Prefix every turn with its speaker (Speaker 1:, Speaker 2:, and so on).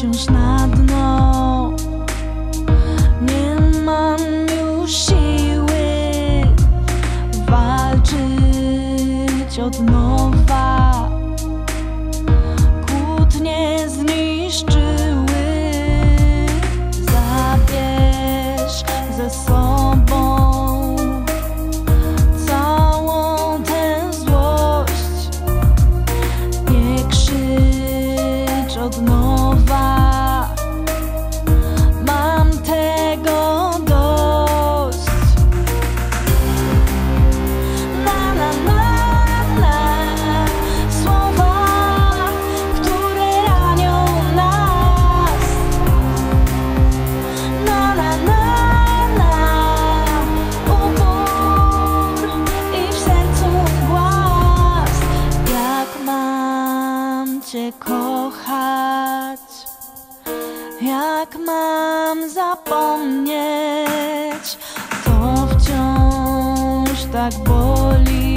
Speaker 1: wciąż na dno. Nie mam już siły walczyć od nowa Cię kochać? Jak mam zapomnieć? To wciąż tak boli.